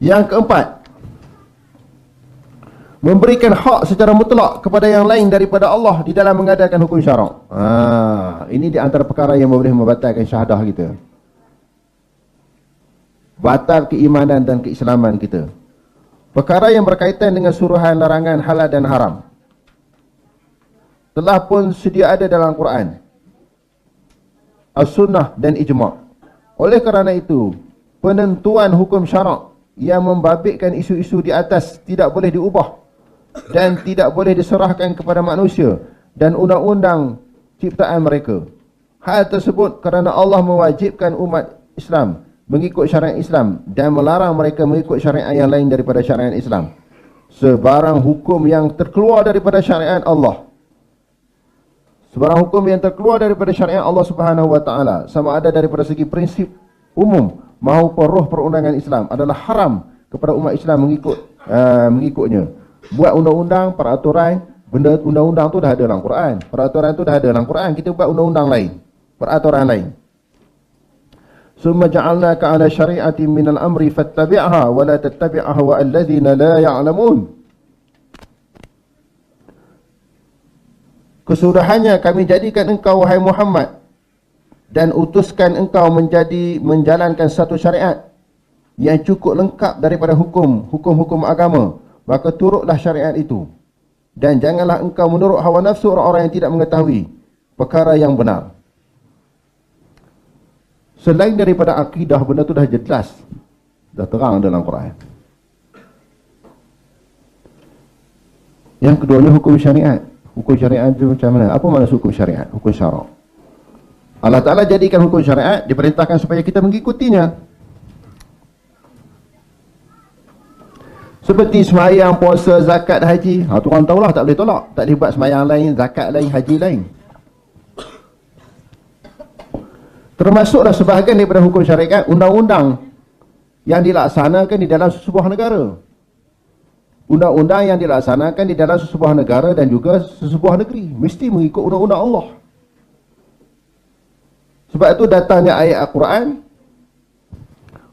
Yang keempat, memberikan hak secara mutlak kepada yang lain daripada Allah di dalam mengadakan hukum syarak. Ha, ini di antara perkara yang boleh membatalkan syahadah kita. Batal keimanan dan keislaman kita. Perkara yang berkaitan dengan suruhan larangan halal dan haram. Telah pun sedia ada dalam Quran. As-Sunnah dan Ijma' Oleh kerana itu, penentuan hukum syarak yang membabitkan isu-isu di atas tidak boleh diubah dan tidak boleh diserahkan kepada manusia dan undang-undang ciptaan mereka. Hal tersebut kerana Allah mewajibkan umat Islam mengikut syariat Islam dan melarang mereka mengikut syariat yang lain daripada syariat Islam. Sebarang hukum yang terkeluar daripada syariat Allah Sebarang hukum yang terkeluar daripada syariat Allah Subhanahu wa taala sama ada daripada segi prinsip umum maupun roh perundangan Islam adalah haram kepada umat Islam mengikut uh, mengikutnya. Buat undang-undang, peraturan, benda undang-undang tu dah ada dalam Quran. Peraturan tu dah ada dalam Quran, kita buat undang-undang lain, peraturan lain. Summa ja'alnaka 'ala syari'atin minal amri fattabi'ha wa la tattabi'ha wa alladhina la ya'lamun. Kesudahannya kami jadikan engkau wahai Muhammad dan utuskan engkau menjadi menjalankan satu syariat yang cukup lengkap daripada hukum hukum-hukum agama maka turutlah syariat itu dan janganlah engkau menurut hawa nafsu orang-orang yang tidak mengetahui perkara yang benar selain daripada akidah benda tu dah jelas dah terang dalam Quran yang keduanya hukum syariat Hukum syariat itu macam mana? Apa maksud hukum syariat? Hukum syarak. Allah Ta'ala jadikan hukum syariat, diperintahkan supaya kita mengikutinya. Seperti semayang, puasa, zakat, haji. Ha, tu orang tahulah, tak boleh tolak. Tak boleh buat semayang lain, zakat lain, haji lain. Termasuklah sebahagian daripada hukum syariat, undang-undang yang dilaksanakan di dalam sebuah negara undang-undang yang dilaksanakan di dalam sesebuah negara dan juga sesebuah negeri mesti mengikut undang-undang Allah sebab itu datangnya ayat Al-Quran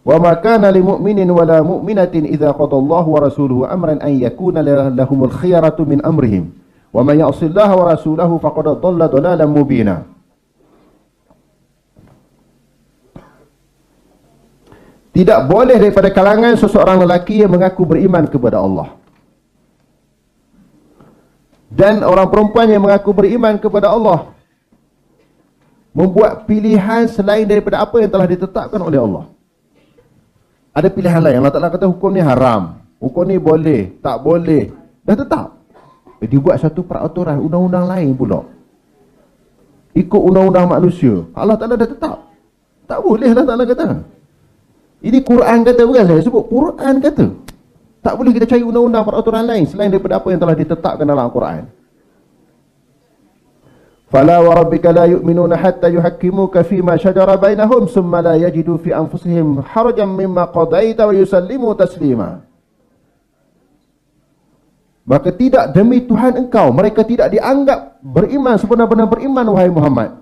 wa ma kana lil mu'minin wala mu'minatin idza qadallahu wa rasuluhu amran an yakuna lahumul khiyaratu min amrihim. Wa man ya'sillaha wa rasulahu faqad dhalla dhalalan mubina. Tidak boleh daripada kalangan seseorang lelaki yang mengaku beriman kepada Allah. Dan orang perempuan yang mengaku beriman kepada Allah membuat pilihan selain daripada apa yang telah ditetapkan oleh Allah. Ada pilihan lain. Allah Taala kata hukum ni haram, hukum ni boleh, tak boleh. Dah tetap. Dia buat satu peraturan undang-undang lain pula. Ikut undang-undang manusia. Allah Taala dah tetap. Tak boleh Allah Taala kata. Ini Quran kata bukan saya sebut Quran kata. Tak boleh kita cari undang-undang peraturan lain selain daripada apa yang telah ditetapkan dalam Al-Quran. La yu'minuna hatta yuhakkimuka fi ma shajara bainahum thumma la yajidu fi anfusihim harajan mimma qadaita wa yusallimu taslima. Maka tidak demi Tuhan engkau mereka tidak dianggap beriman sebenar-benar beriman wahai Muhammad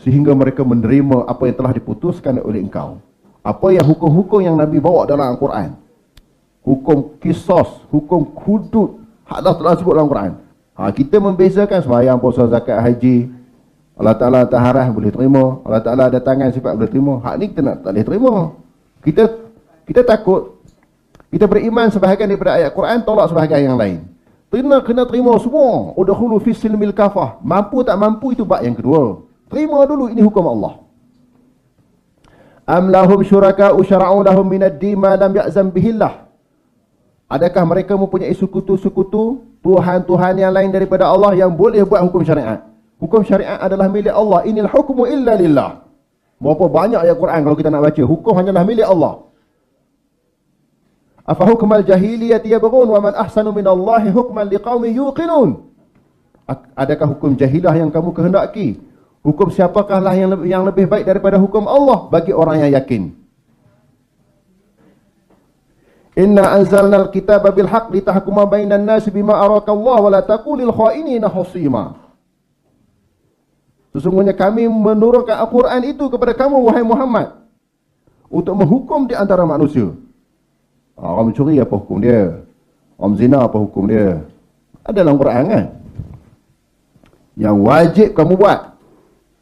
sehingga mereka menerima apa yang telah diputuskan oleh engkau. Apa yang hukum-hukum yang Nabi bawa dalam Al-Quran hukum kisos, hukum hudud, Allah telah sebut dalam Quran. Ha, kita membezakan sembahyang, puasa, zakat, haji. Allah Ta'ala taharah boleh terima. Allah Ta'ala ada tangan sifat boleh terima. Hak ni kita nak, tak boleh terima. Kita kita takut. Kita beriman sebahagian daripada ayat Quran, tolak sebahagian yang lain. Kena, kena terima semua. Udakhulu fi silmil kafah. Mampu tak mampu itu bak yang kedua. Terima dulu ini hukum Allah. Am lahum syuraka usyara'u lahum minad di ma lam ya'zam bihillah. Adakah mereka mempunyai sekutu-sekutu Tuhan-Tuhan yang lain daripada Allah yang boleh buat hukum syariat? Hukum syariat adalah milik Allah. Inil hukmu illa lillah. Berapa banyak ayat Quran kalau kita nak baca. Hukum hanyalah milik Allah. Afa hukmal jahiliyati yabghun wa man ahsanu min Allahi hukman liqaumin yuqinun. Adakah hukum jahilah yang kamu kehendaki? Hukum siapakah lah yang lebih, yang lebih baik daripada hukum Allah bagi orang yang yakin? Inna anzalna al-kitaba bil haqq litahkuma bainan nas bima araka Allah wa la taqulil kha'inina husima. Sesungguhnya kami menurunkan Al-Quran itu kepada kamu wahai Muhammad untuk menghukum di antara manusia. Ah, Orang mencuri apa hukum dia? Orang zina apa hukum dia? Ada dalam Quran kan? Yang wajib kamu buat.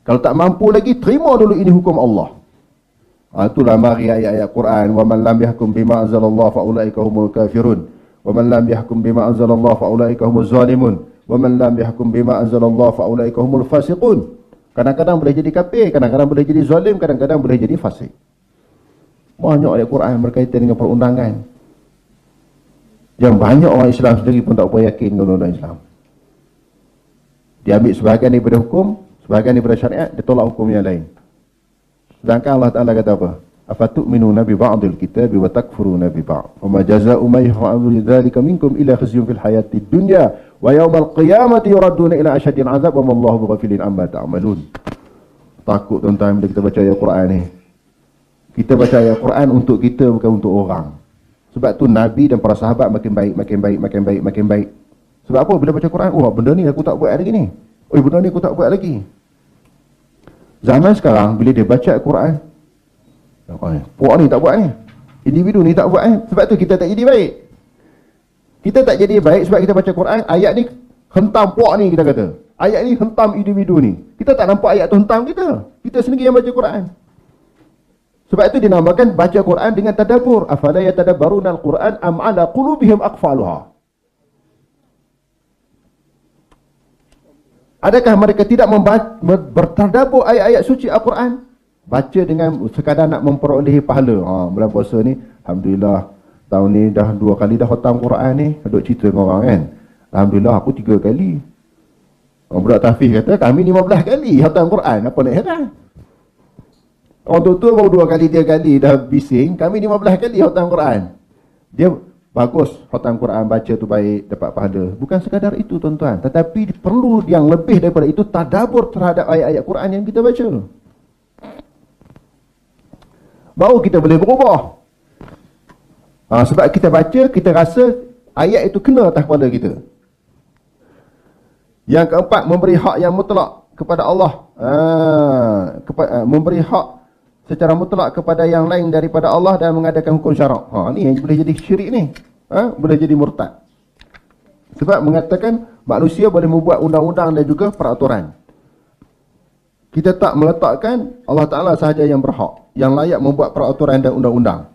Kalau tak mampu lagi, terima dulu ini hukum Allah. Ha, itulah mari ayat-ayat Quran. Wa man lam yahkum bima anzalallah fa ulaika humul kafirun. Wa man lam yahkum bima anzalallah fa ulaika humuz zalimun. Wa man lam yahkum bima anzalallah fa ulaika humul fasiqun. Kadang-kadang boleh jadi kafir, kadang-kadang boleh jadi zalim, kadang-kadang boleh jadi fasik. Banyak ayat Quran berkaitan dengan perundangan. Yang banyak orang Islam sendiri pun tak boleh yakin dengan Islam. Dia ambil sebahagian daripada hukum, sebahagian daripada syariat, dia tolak hukum yang lain. Sedangkan Allah Ta'ala kata apa? Afatu'minuna bi ba'dil kitabi wa takfuruna bi ba'd. Wa ma jaza'u man yaf'alu dzalika minkum illa khizyun fil hayati dunya wa yawmal qiyamati yuradduna ila asyadil 'adzab wa ma Allahu bighafilin amma ta'malun. Takut tuan-tuan bila kita baca ayat Quran ni. Kita baca ayat Quran untuk kita bukan untuk orang. Sebab tu Nabi dan para sahabat makin baik, makin baik, makin baik, makin baik. Sebab apa? Bila baca Quran, oh benda ni aku tak buat lagi ni. Oh benda ni aku tak buat lagi. Zaman sekarang bila dia baca Al-Quran, puak ni tak buat ni. Individu ni tak buat ni. Sebab tu kita tak jadi baik. Kita tak jadi baik sebab kita baca Quran, ayat ni hentam puak ni kita kata. Ayat ni hentam individu ni. Kita tak nampak ayat tu hentam kita. Kita sendiri yang baca Quran. Sebab itu dinamakan baca Quran dengan tadabbur. Afala yatadabbaruna al-Quran am ala qulubihim aqfaluha. Adakah mereka tidak bertadabur ayat-ayat suci Al-Quran? Baca dengan sekadar nak memperolehi pahala. Ha, bulan puasa ni, Alhamdulillah, tahun ni dah dua kali dah khatam Quran ni. Duk cerita dengan orang kan. Alhamdulillah, aku tiga kali. Orang budak tafiz kata, kami lima belas kali khatam Quran. Apa nak heran? Orang tua-tua baru dua kali, tiga kali dah bising. Kami lima belas kali khatam Quran. Dia Bagus khatam Quran baca tu baik dapat pahala. Bukan sekadar itu tuan-tuan, tetapi perlu yang lebih daripada itu tadabbur terhadap ayat-ayat Quran yang kita baca. Baru kita boleh berubah. Ha, sebab kita baca, kita rasa ayat itu kena atas kepala kita. Yang keempat, memberi hak yang mutlak kepada Allah. Ha, kepa, ha, memberi hak secara mutlak kepada yang lain daripada Allah dan mengadakan hukum syarak. Ha, ni yang boleh jadi syirik ni ha, boleh jadi murtad. Sebab mengatakan manusia boleh membuat undang-undang dan juga peraturan. Kita tak meletakkan Allah Ta'ala sahaja yang berhak, yang layak membuat peraturan dan undang-undang.